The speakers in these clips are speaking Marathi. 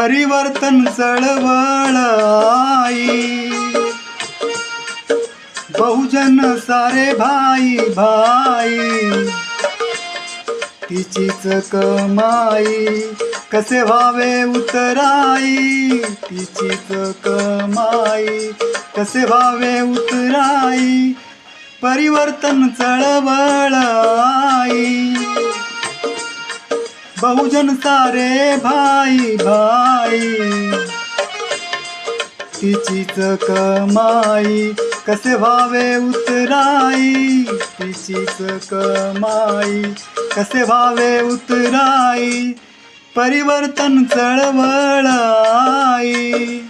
परिवर्तन चळवळ आई. बहुजन सारे भाई भाई. तिचीच कमाई कसे व्हावे उतराई. तिचीच कमाई कसे व्हावे उतराई. परिवर्तन चळवळ आई. बहुजन सारे भाई भाई तिचीच कमाई कसे व्हावे उतराई? तिचीच कमाई कसे व्हावे उतराई? परिवर्तन चळवळ आई.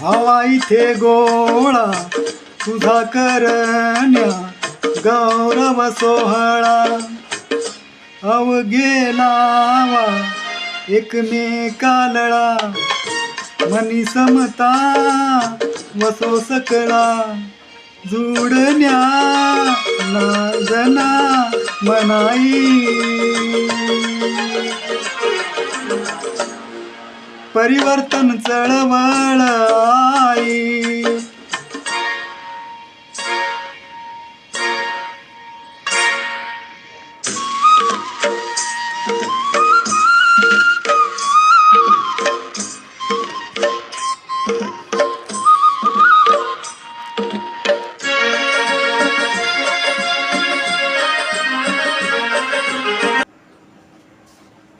हवा इथे गोळा तुझा करण्या गौरव सोहळा. अवघे लावा एकमेकालळा मनी समता वसो सकळा जुडण्या नाजना मनाई. परिवर्तन चळवळ आई.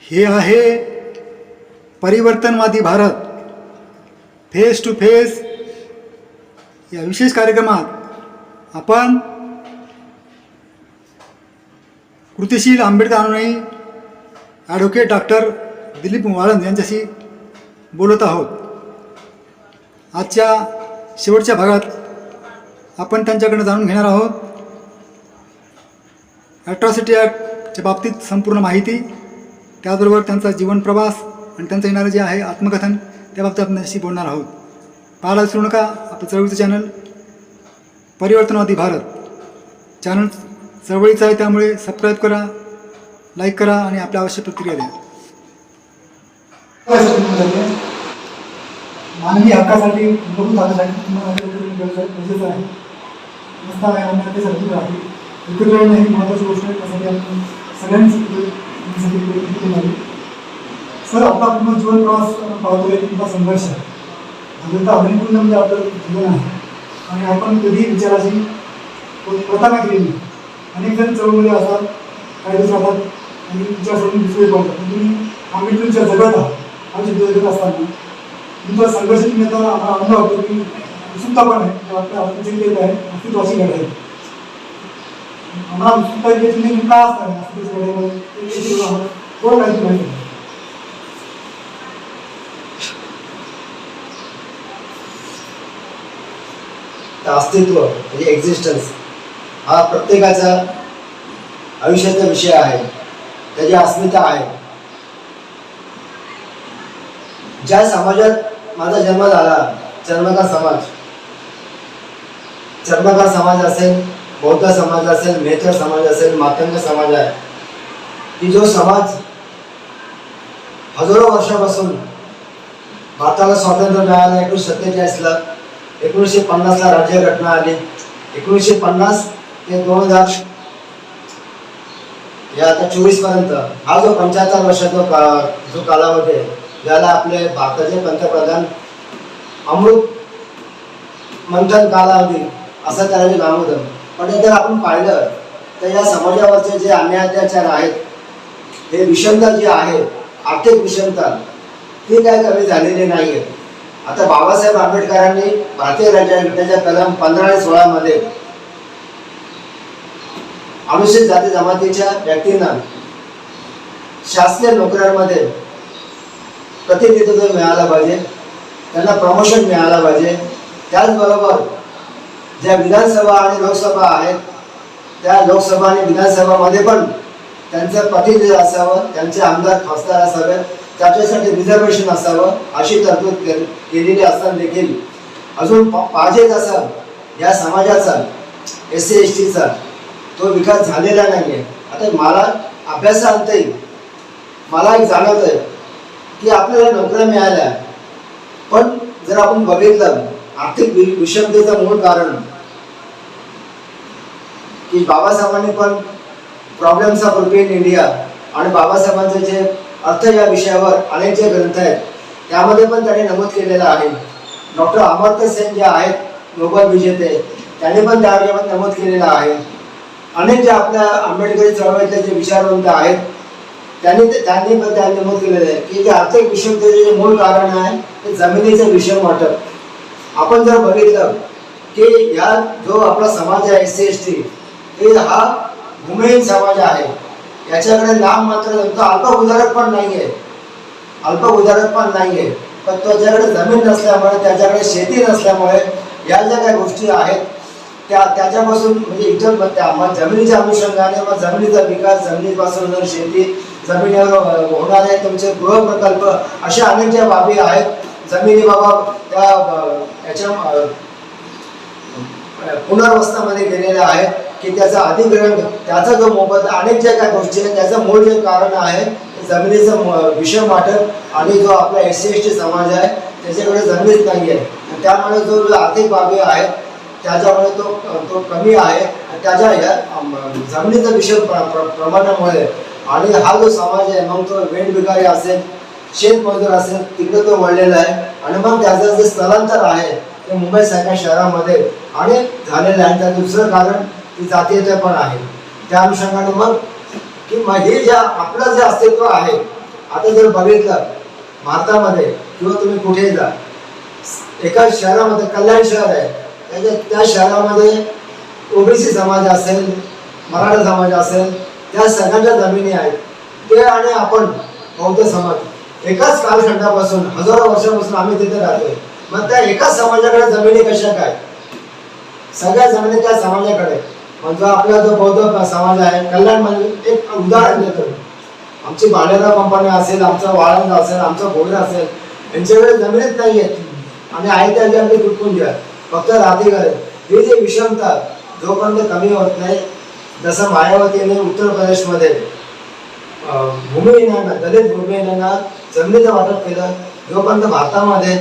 हे आहे परिवर्तनवादी भारत. फेस टू फेस या विशेष कार्यक्रमात आपण कृतिशील आंबेडकर अनुयायी ॲडव्होकेट डॉक्टर दिलीप वाळंद यांच्याशी बोलत आहोत. आजच्या शेवटच्या भागात आपण त्यांच्याकडनं जाणून घेणार आहोत. ॲट्रॉसिटी ॲक्टच्या बाबतीत संपूर्ण माहिती त्याचबरोबर त्यांचा जीवन प्रवास आणि त्यांचं येणारं जे आहे आत्मकथन त्याबाबत आपण अशी बोलणार आहोत. पाहायला विसरू नका आपलं चळवळीचं चॅनल परिवर्तनवादी भारत. चॅनल चळवळीचं आहे त्यामुळे सबस्क्राईब करा लाईक करा आणि आपल्या आवश्यक प्रतिक्रिया द्या. मानवी हक्कासाठी मूलभूत हक्कासाठी तुम्हाला गरजेचं आहे. नसता त्यासाठी राहते एकत्र ही महत्त्वाची गोष्ट आहे त्यासाठी आपण सगळ्यांनी सर आपला पूर्ण जीवन प्रवास आपण पाहतोय तुमचा संघर्ष आहे. अजून अग्निपूर्ण म्हणजे आपलं जीवन आहे. आणि आपण कधी विचाराची प्रथा नाही केली नाही. अनेक जण चळवळीमध्ये असतात काही दिवस राहतात आणि विचार सोडून दुसरे पाहतात तुम्ही आम्ही तुमच्या जगत आहात. आमच्या जगत असताना तुमचा संघर्ष तुम्ही आता आम्हाला अनुभव होतो की उत्सुकता पण आहे. आपल्या आपण जे आहे अस्तित्वाची गरज आहे आम्हाला उत्सुकता आहे की तुम्ही का असणार अस्तित्वाची गरज आहे थोडं माहिती माहिती. अस्तित्व म्हणजे एक्झिस्टन्स हा प्रत्येकाचा आयुष्याचा विषय आहे. त्याची अस्मिता आहे. ज्या समाजात माझा जन्म झाला चर्मकार समाज. चर्मकार समाज असेल बौद्ध समाज असेल मेहता समाज असेल मातंग समाज आहे. की जो समाज हजारो वर्षापासून भारताला स्वातंत्र्य मिळालं एकोणीसशे सत्तेचाळीसला एकोणीसशे पन्नासला राज्यघटना आली. एकोणीसशे पन्नास ते दोन हजार या आता चोवीसपर्यंत हा जो पंच्याहत्तर वर्षाचा का जो कालावधी आहे ज्याला आपले भारताचे पंतप्रधान अमृत मंथन कालावधी असं त्याला नामोदन. पण हे जर आपण पाहिलं तर या समाजावरचे जे अन्याय अत्याचार आहेत हे विषमता जी आहे आर्थिक विषमता ती काय कमी झालेली नाही आहे आता बाबासाहेब आंबेडकरांनी भारतीय राज्यघटनेच्या कलम पंधरा आणि सोळा मध्ये अनुसूचित जाती जमातीच्या व्यक्तींना शासकीय नोकऱ्यांमध्ये प्रतिनिधित्व मिळालं पाहिजे त्यांना प्रमोशन मिळालं पाहिजे. त्याचबरोबर ज्या विधानसभा आणि लोकसभा आहेत त्या लोकसभा आणि विधानसभामध्ये पण त्यांचं प्रतिनिधी असावं त्यांचे आमदार खासदार असावे त्याच्यासाठी रिझर्वेशन असावं अशी तरतूद के- केलेली असताना देखील अजून पाहिजे तसा या समाजाचा एस सी एस टीचा तो विकास झालेला नाही आहे आता मला अभ्यासाअंतही मला एक जाणवत आहे की आपल्याला नोकऱ्या मिळाल्या पण जर आपण बघितलं आर्थिक विषमतेचं मूळ कारण की बाबासाहेबांनी पण प्रॉब्लेम्स ऑफ इन इंडिया आणि बाबासाहेबांचे जे अर्थ या विषयावर अनेक जे ग्रंथ आहेत त्यामध्ये पण त्यांनी नमूद केलेला आहे. डॉक्टर अमर्त्य सेन जे आहेत नोबल विजेते त्यांनी पण त्यावर नमूद केलेला आहे. अनेक जे आपल्या आंबेडकरी चळवळीतले जे विचारवंत आहेत त्यांनी ते त्यांनी पण त्यांनी नमूद केलेलं आहे. की जे आर्थिक विषमतेचे जे मूळ कारण आहे ते जमिनीचं विषम वाटप. आपण जर बघितलं की या जो आपला समाज आहे एस सी एस टी हे हा भूमिहीन समाज आहे. याच्याकडे नाम मात्र अल्प उदारक पण नाही आहे अल्प उदारक पण नाही आहे पण त्याच्याकडे जमीन नसल्यामुळे त्याच्याकडे शेती नसल्यामुळे या ज्या काही गोष्टी आहेत त्या त्याच्यापासून म्हणजे इतर त्या मग जमिनीच्या अनुषंगाने मग जमिनीचा विकास जमिनीपासून जर शेती जमिनीवर होणारे तुमचे गृहप्रकल्प अशा अनेक ज्या बाबी आहेत जमिनी बाबा त्या याच्या अ, गेलेल्या आहेत. की त्याचा अधिग्रहण त्याचा जो मोबदला अनेक ज्या काय गोष्टी आहेत त्याचं मूळ जे कारण आहे ते जमिनीचं म- विषम वाटप आणि जो आपला एस सी एस टी समाज आहे त्याच्याकडे जमिनीच नाही आहे. त्यामुळे जो आर्थिक बाबी आहेत त्याच्यामुळे तो तो कमी आहे. त्याच्या या जमिनीचं विषम प्र- प्र- प्रमाणामुळे आणि हा जो समाज आहे मग तो वेणबिकारी असेल शेतमजूर असेल तिकडे तो वळलेला आहे. आणि मग त्याचं जे स्थलांतर आहे ते मुंबईसारख्या शहरामध्ये अनेक झालेलं आहे. त्याचं दुसरं कारण ती जातीयता पण आहे. त्या अनुषंगाने मग की मग हे ज्या आपलं जे अस्तित्व आहे आता जर बघितलं भारतामध्ये किंवा तुम्ही कुठेही जा एका शहरामध्ये कल्याण शहर आहे त्याच्या त्या शहरामध्ये ओबीसी समाज असेल मराठा समाज असेल त्या सगळ्यांच्या जमिनी आहेत. ते आणि आपण बौद्ध समाज एकाच कालखंडापासून हजारो वर्षापासून आम्ही तिथे राहतोय मग त्या एकाच समाजाकडे जमिनी कशा काय? सगळ्या जमिनी त्या समाजाकडे. म्हणजे आपला जो बौद्ध समाज आहे कल्याण म्हणजे एक उदाहरण देतो. आमची भाड्याचा कंपनी असेल आमचा वाळंद असेल आमचा भोईर असेल यांच्याकडे जमिनीत नाही आहेत. आणि आहे त्या आम्ही तुटकून घ्या फक्त राहते घर. ही जे विषमता जोपर्यंत कमी होत नाही जसं मायावतीने उत्तर प्रदेशमध्ये भूमिहीनांना दलित भूमिहीनांना जमिनीचं वाटप केलं जोपर्यंत भारतामध्ये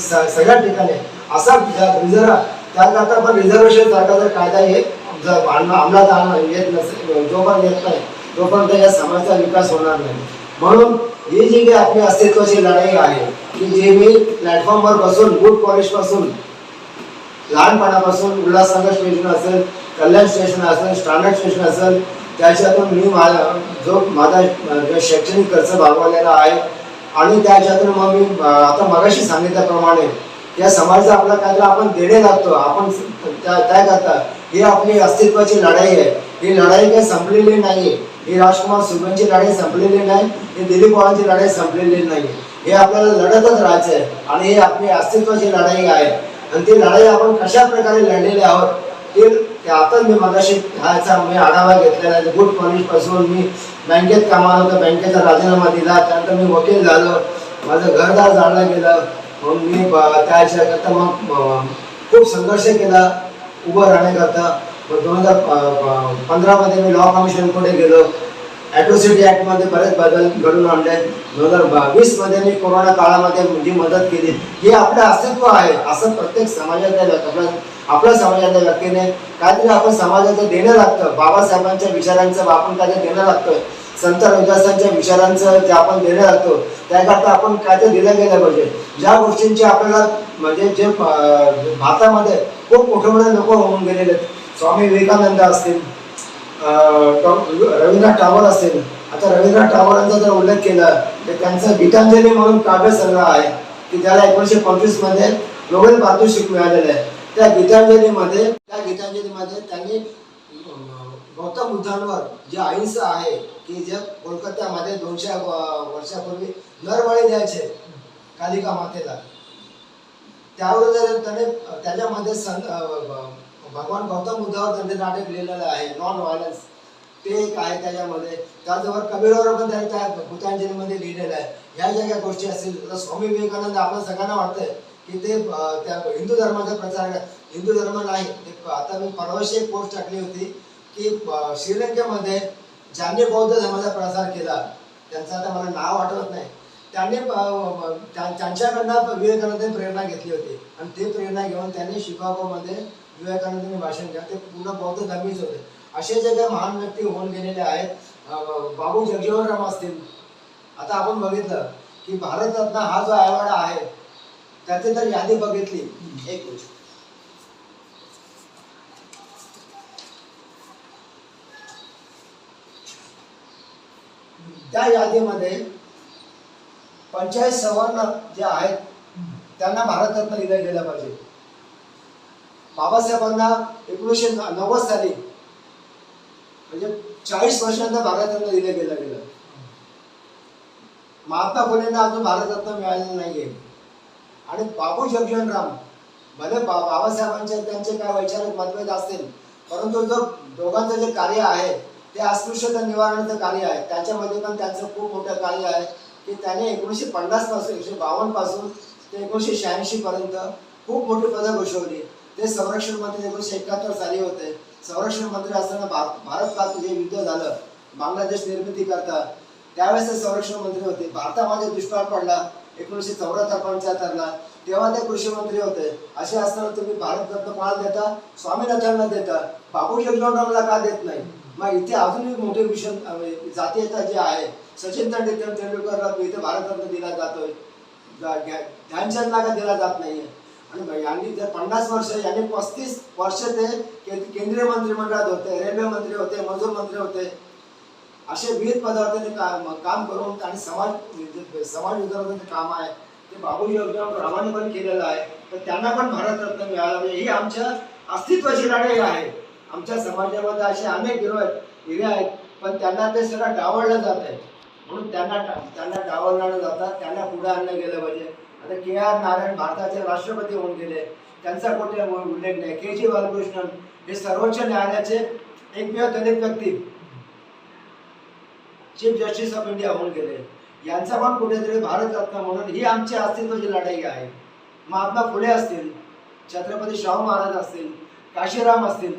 स- सगळ्या ठिकाणी असा रिझर्व त्याकरता पण रिझर्वेशन सरकारचा कायदा हे जर आणला- अंमलात आणणं येत नसेल जोपर्यंत येत नाही तोपर्यंत या समाजाचा विकास होणार नाही. म्हणून ही जी काही आपली अस्तित्वाची लढाई आहे की जी मी प्लॅटफॉर्मवर बसून गुड कॉलेजपासून लहानपणापासून उल्हासनगर स्टेशन असेल कल्याण स्टेशन असेल स्टँडर्ड स्टेशन असेल त्याच्यातून मी माझा जो माझा जो शैक्षणिक खर्च भागवलेला आहे आणि त्याच्यातून मग मी आता मगाशी सांगितल्याप्रमाणे या समाजाचा आपला काहीतरी आपण देणे लागतो. आपण काय करता. हे आपली अस्तित्वाची लढाई आहे. ही लढाई काही संपलेली नाही आहे ही राजकुमार सुगमची लढाई संपलेली नाही. ही दिलीप पवारांची लढाई संपलेली नाही हे आपल्याला लढतच राहायचं आहे आणि ही आपली अस्तित्वाची लढाई आहे. आणि ती लढाई आपण कशा प्रकारे लढलेली आहोत ते ते आता मी मगाशी ह्याचा मी आढावा घेतलेला आहे. गुड कॉलेजपासून मी बँकेत कामाला होतो. बँकेचा राजीनामा दिला. त्यानंतर मी वकील झालो. माझं घरदार जाणलं गेलं. मग मी ब- त्या करता मग खूप संघर्ष केला उभं राहण्याकरता. मग दोन हजार पंधरामध्ये मी लॉ कमिशनकडे गेलो. ॲट्रोसिटी ॲक्टमध्ये बरेच बदल घडून आणले. दोन हजार बावीसमध्ये मी कोरोना काळामध्ये जी मदत केली. हे आपलं अस्तित्व आहे असं प्रत्येक समाजातल्या व्यक्- आपल्या आपल्या समाजातल्या व्यक्तीने. काहीतरी आपण समाजाचं देणं लागतं. बाबासाहेबांच्या विचारांचं आपण काहीतरी देणं लागतं. संत रविदासांच्या विचारांचं जे आपण देणं लागतो त्याकरता आपण काहीतरी दिलं गेलं पाहिजे. ज्या गोष्टींची आपल्याला म्हणजे जे भारतामध्ये खूप मोठे मोठे लोक होऊन गेलेले आहेत. स्वामी विवेकानंद असतील रवींद्रनाथ टावर असेल आता रवींद्रनाथ टावरांचा जर उल्लेख केला तर त्यांचं गीतांजली म्हणून काव्य संग्रह आहे की त्याला एकोणीशे पंचवीसमध्ये नोबेल पारितोषिक मिळालेलं आहे. त्या गीतांजलीमध्ये त्या गीतांजलीमध्ये त्यांनी गौतम बुद्धांवर जे अहिंसा आहे की जे कोलकात्यामध्ये दोनशे वर्षापूर्वी नरबळी द्यायचे कालिका मातेला. त्यावर जर त्याने त्याच्यामध्ये सं भगवान गौतम बुद्धावर त्यांचे नाटक लिहिलेलं आहे नॉन व्हायलन्स ते एक आहे त्याच्यामध्ये. त्याचबरोबर कबीरावर पण त्यांनी त्या भूतांजलीमध्ये लिहिलेलं आहे. ह्या ज्या काही गोष्टी असतील तर स्वामी विवेकानंद आपल्या सगळ्यांना वाटतंय की ते त्या हिंदू धर्माचा प्रचार हिंदू धर्म नाही ते आता मी परवाशी एक पोस्ट टाकली होती. की श्रीलंकेमध्ये ज्यांनी बौद्ध धर्माचा प्रसार केला त्यांचं आता मला नाव आठवत नाही. त्यांनी त्यांच्याकडनं विवेकानंदांनी प्रेरणा घेतली होती. आणि ते प्रेरणा घेऊन त्यांनी शिकागोमध्ये विवेकानंदांनी भाषण केलं. ते पूर्ण बौद्ध धर्मीच होते. असे जे काही महान व्यक्ती होऊन गेलेले आहेत बाबू जगजीवनराम असतील. आता आपण बघितलं की भारतरत्न हा जो अवॉर्ड आहे त्याची जर यादी बघितली. एक मिनिट. त्या यादीमध्ये पंचायत सवर्ण जे आहेत त्यांना भारतरत्न दिलं गेलं पाहिजे. बाबासाहेबांना एकोणीसशे नव्वद साली म्हणजे चाळीस वर्षांना भारतरत्न दिलं गेलं गेलं. महात्मा फुलेंना अजून भारतरत्न मिळालेलं नाहीये. आणि बाबू जगजीवनराम भले बा बाबासाहेबांचे त्यांचे काय वैचारिक मतभेद असतील परंतु जो दोघांचं जे कार्य आहे ते अस्पृश्यता निवारणाचं कार्य आहे. त्याच्यामध्ये पण त्यांचं खूप मोठं कार्य आहे. की त्याने एकोणीसशे पन्नासपासून एकशे बावन्नपासून ते एकोणीसशे शहाऐंशी पर्यंत खूप मोठी पदं घोषवली ते संरक्षण मंत्री एकोणीसशे एकाहत्तर साली होते. संरक्षण मंत्री असताना भा- भारत पाक जे युद्ध झालं बांगलादेश निर्मिती करता त्यावेळेस ते संरक्षण मंत्री होते. भारतामध्ये दुष्काळ पडला एकोणीसशे चौऱ्याहत्तर पंच्याहत्तरला तेव्हा ते कृषी मंत्री होते. असे असताना तुम्ही भारतरत्न कोणाला देता स्वामीनाथांना देता. बाबू जगजीवनरामला का देत नाही? मग इथे अजून एक मोठे म्हणजे जातीयता जे आहे सचिन तेंडुलकर तेंडुलकरला इथे भारतरत्न दिला जातोय. जा- ध्यानचंदला का दिला जात नाहीये. आणि यांनी जर पन्नास वर्ष यांनी पस्तीस वर्ष ते के- केंद्रीय मंत्रिमंडळात होते रेल्वे मंत्री होते मजूर मंत्री होते. असे विविध पदावर काम काम करून आणि समाज समाज विद्यार्थ्यांचे काम आहे. ते बाबू योजना प्रामाणिकपणे केलेलं आहे. तर त्यांना पण भारतरत्न मिळाला. म्हणजे ही आमच्या अस्तित्वाची लढाई आहे. आमच्या समाजामध्ये असे अनेक हिरो आहेत हिरे आहेत पण त्यांना ते सगळं डावळलं जात आहे. म्हणून त्यांना त्यांना डावललं जातात त्यांना पुढे आणलं गेलं पाहिजे. आता के आर नारायण भारताचे राष्ट्रपती होऊन गेले. त्यांचा कुठे उल्लेख नाही. के जी बालकृष्णन हे सर्वोच्च न्यायालयाचे एकमेव दलित व्यक्ती. चीफ जस्टिस ऑफ इंडिया होऊन गेले. यांचा पण कुठेतरी भारतरत्न म्हणून ही आमची अस्तित्वाची लढाई आहे. महात्मा फुले असतील छत्रपती शाहू महाराज असतील काशीराम असतील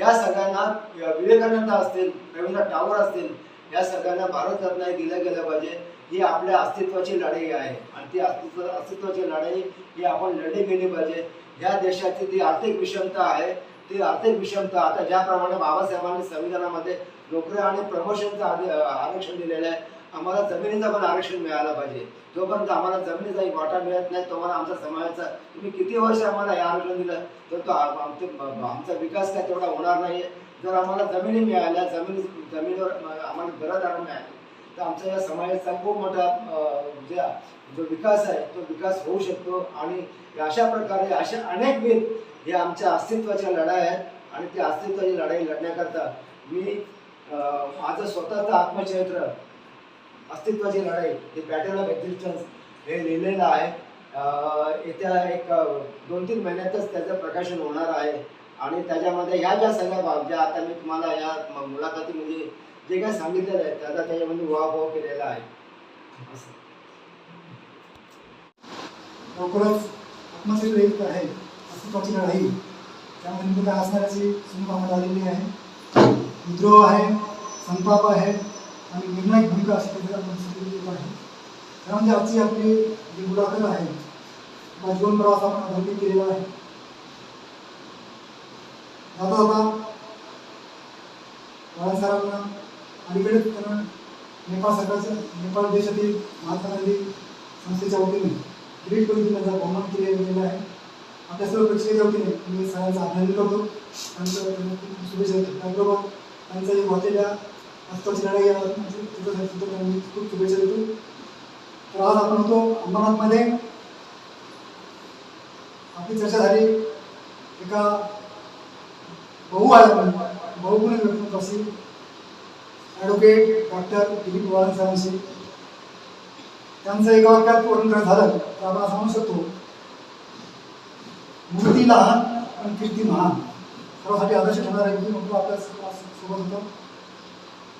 या सगळ्यांना विवेकानंद असतील रवींद्रनाथ टागोर असतील या सगळ्यांना भारतरत्न हे दिलं गेलं पाहिजे. ही आपल्या अस्तित्वाची लढाई आहे. आणि ती अस्तित्व अस्तित्वाची लढाई ही आपण लढली गेली पाहिजे. या देशाची ती आर्थिक विषमता आहे. ती आर्थिक विषमता आता ज्याप्रमाणे बाबासाहेबांनी संविधानामध्ये नोकरी आणि प्रमोशनचं आरक्षण दिलेलं आहे आम्हाला जमिनीचा पण आरक्षण मिळालं पाहिजे. जोपर्यंत आम्हाला जमिनीचा एक वाटा मिळत नाही तोपर्यंत आमचा समाजाचा तुम्ही किती वर्ष आम्हाला हे आरक्षण दिलं तर तो आमचे आमचा विकास काय तेवढा होणार नाही जर आम्हाला जमिनी मिळाल्या जमिनी जमिनीवर आम्हाला घरदार मिळाली तर आमच्या या समाजाचा खूप मोठा ज्या जे जो विकास आहे तो विकास होऊ शकतो. आणि अशा प्रकारे अशा अनेक वेद हे आमच्या अस्तित्वाच्या लढाई आहेत. आणि त्या अस्तित्वाची लढाई लढण्याकरता मी माझं स्वतःचं आत्मचरित्र अस्तित्वाची लढाई हे बॅटल ऑफ एक्झिस्टन्स हे लिहिलेलं आहे. येत्या एक दोन तीन महिन्यातच त्याचं प्रकाशन होणार आहे. आणि त्याच्यामध्ये ह्या ज्या सगळ्या बाब ज्या आता मी तुम्हाला या मुलाखती मुलाखतीमध्ये जे काय सांगितलेलं आहे त्याचा त्याच्यामध्ये उहाभाव केलेला आहे. असं. लवकरच आत्मचरित्र आहे. अस्तित्वाची लढाई. त्यामध्ये असणाऱ्याची काय झालेली आहे. विद्रोह आहे. संताप आहे. आणि निर्णायक भूमिका असलेल्या त्याच्यात मनस्थिती आहे. त्यामध्ये आजची आपली जी मुलाखत आहे किंवा जीवन प्रवास आपण अधोरेखित केलेला आहे. जाता जाता बाळा सरांना अलीकडेच त्यांना नेपाळ सरकारच्या नेपाळ देशातील महात्मा गांधी संस्थेच्या वतीने ग्रेट करून त्यांचा बहुमान केले गेलेला आहे. आपल्या सर्व प्रेक्षकाच्या वतीने मी सगळ्यांचं अभिनंदन करतो. त्यांचं खूप शुभेच्छा देतो. त्याचबरोबर त्यांचं जे वाचलेल्या अस्ताची लढाई आहे तिथं मी खूप शुभेच्छा देतो. तर आज आपण होतो अंबरनाथमध्ये आपली चर्चा झाली. एका बहु आहे बहुगुणी व्यक्तिमत्वाशी ॲडव्होकेट डॉक्टर दिलीप पवार साहेबांशी. त्यांचं एका वाक्यात वर्णन करायचं झालं तर आपण सांगू शकतो. मूर्ती लहान आणि कीर्ती महान. सर्वांसाठी आदर्श ठरणार आहे की म्हणतो आपल्यासोबत होतं.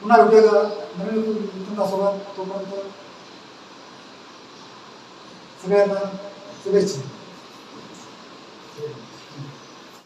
पुन्हा भेटूया नवीन सोबत तोपर्यंत सगळ्यांना शुभेच्छा